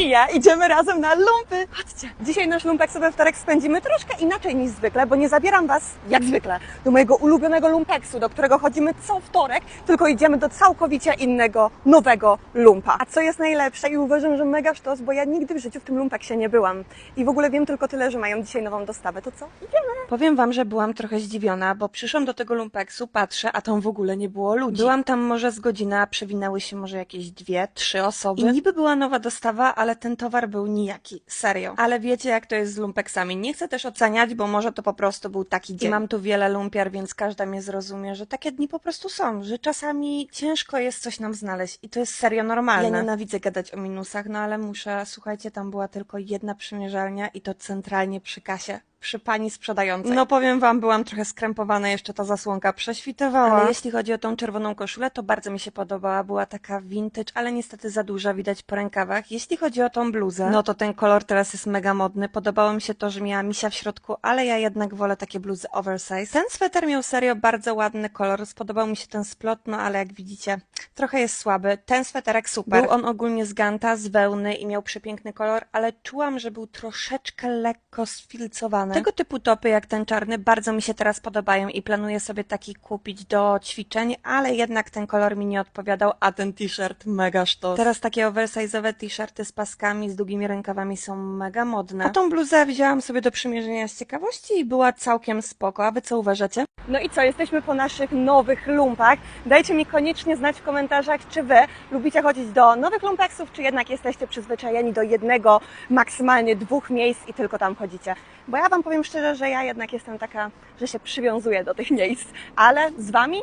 i ja idziemy razem na lumpy. Chodźcie. Dzisiaj nasz lumpeksowy wtorek spędzimy troszkę inaczej niż zwykle, bo nie zabieram Was, jak zwykle, do mojego ulubionego lumpeksu, do którego chodzimy co wtorek, tylko idziemy do całkowicie innego, nowego lumpa. A co jest najlepsze i uważam, że mega sztos, bo ja nigdy w życiu w tym lumpeksie nie byłam. I w ogóle wiem tylko tyle, że mają dzisiaj nową dostawę. To co? Idziemy. Powiem Wam, że byłam trochę zdziwiona, bo przyszłam do tego lumpeksu, patrzę, a tam w ogóle nie było ludzi. Byłam tam może z godzina, przewinęły się może jakieś dwie, trzy osoby. I niby była nowa dostawa, ale ten towar był nijaki. Serio. Ale wiecie, jak to jest z lumpeksami. Nie chcę też oceniać, bo może to po prostu był taki dzień. I mam tu wiele lumpiar, więc każda mnie zrozumie, że takie dni po prostu są, że czasami ciężko jest coś nam znaleźć i to jest serio normalne. Ja nienawidzę gadać o minusach, no ale muszę, słuchajcie, tam była tylko jedna przymierzalnia i to centralnie przy kasie. Przy pani sprzedającej. No powiem wam, byłam trochę skrępowana, jeszcze ta zasłonka prześwitowała. Ale jeśli chodzi o tą czerwoną koszulę, to bardzo mi się podobała. Była taka vintage, ale niestety za duża, widać po rękawach. Jeśli chodzi o tą bluzę, no to ten kolor teraz jest mega modny. Podobało mi się to, że miała misia w środku, ale ja jednak wolę takie bluzy oversize. Ten sweter miał serio bardzo ładny kolor. Spodobał mi się ten splot, no ale jak widzicie, trochę jest słaby. Ten sweterek super. Był on ogólnie z ganta, z wełny i miał przepiękny kolor, ale czułam, że był troszeczkę lekko sfilcowany. Tego typu topy jak ten czarny bardzo mi się teraz podobają i planuję sobie taki kupić do ćwiczeń, ale jednak ten kolor mi nie odpowiadał, a ten t-shirt mega sztos. Teraz takie oversize'owe t-shirty z paskami, z długimi rękawami są mega modne. A tą bluzę wzięłam sobie do przymierzenia z ciekawości i była całkiem spoko. A wy co uważacie? No i co, jesteśmy po naszych nowych lumpach. Dajcie mi koniecznie znać w komentarzach, czy wy lubicie chodzić do nowych lumpeksów, czy jednak jesteście przyzwyczajeni do jednego, maksymalnie dwóch miejsc i tylko tam chodzicie. Bo ja wam powiem szczerze, że ja jednak jestem taka, że się przywiązuję do tych miejsc, ale z wami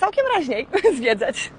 całkiem raźniej zwiedzać.